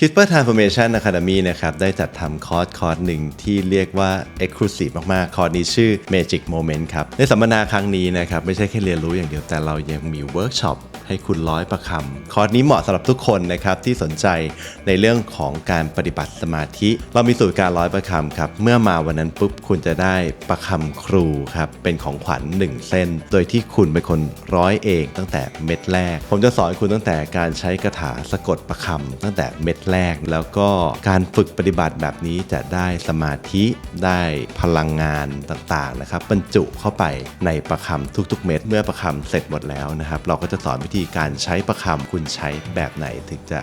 CRISPR Transformation Academy นะครับได้จัดทำคอร์สคอร์สหนึ่งที่เรียกว่า Exclusive มาก ๆ คอร์สนี้ชื่อ Magic Moment ครับ ในสัมมนาครั้งนี้นะครับ ไม่ใช่แค่เรียนรู้อย่างเดียวแต่เรายังมีเวิร์กช็อป ให้คุณร้อยประคำคอร์สนี้เหมาะสำหรับทุกคนนะครับที่สนใจในเรื่องของการปฏิบัติสมาธิ เรามีสูตรการร้อยประคำครับเมื่อมาวันนั้นปุ๊บคุณจะได้ประคำครูครับเป็นของขวัญหนึ่งเส้น โดยที่คุณเป็นคนร้อยเองตั้งแต่เม็ดแรก ผมจะสอนคุณตั้งแต่การใช้คาถาสะกดประคำตั้งแต่เม็ดแรก แล้วก็การฝึกปฏิบัติแบบนี้จะได้สมาธิได้พลังงานต่างๆนะครับบรรจุเข้าไปในประคำทุกๆ เม็ดเมื่อประคำเสร็จหมดแล้วนะครับ เราก็จะสอนวิธีการใช้ประคำคุณใช้แบบไหนถึงจะ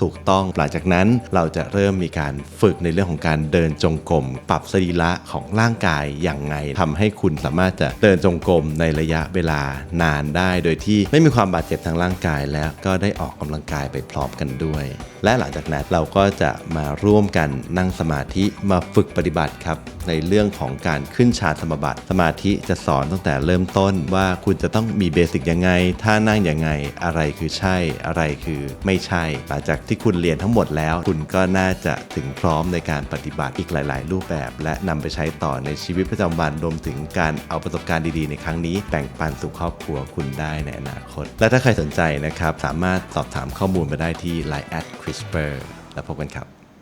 ถูกต้อง หลังจากนั้นเราจะเริ่มมีการฝึกในเรื่องของการเดินจงกรม ปรับสรีระของร่างกายอย่างไงทำให้คุณสามารถจะเดินจงกรมในระยะเวลานานได้ โดยที่ไม่มีความบาดเจ็บทางร่างกาย แล้วก็ได้ออกกำลังกายไปพร้อมกันด้วย และหลังจากนั้นเราก็จะมาร่วมกันนั่งสมาธิมาฝึกปฏิบัติครับในเรื่องของการขึ้นฌานสมาบัติ สมาธิจะสอนตั้งแต่เริ่มต้นว่าคุณจะต้องมีเบสิกยังไงท่านั่งยังไง อะไรคือใช่ อะไรคือไม่ใช่ หลังจากที่คุณเรียนทั้งหมดแล้ว คุณก็น่าจะถึงพร้อมในการปฏิบัติอีกหลาย ๆ รูปแบบ และนำไปใช้ต่อในชีวิตประจำวันรวมถึงการเอาประสบการณ์ดี ๆ ในครั้งนี้แบ่งปันสู่ครอบครัวคุณได้ในอนาคต และถ้าใครสนใจนะครับสามารถสอบถามข้อมูลมาได้ที่ Line at CRISPR แล้วพบกันครับ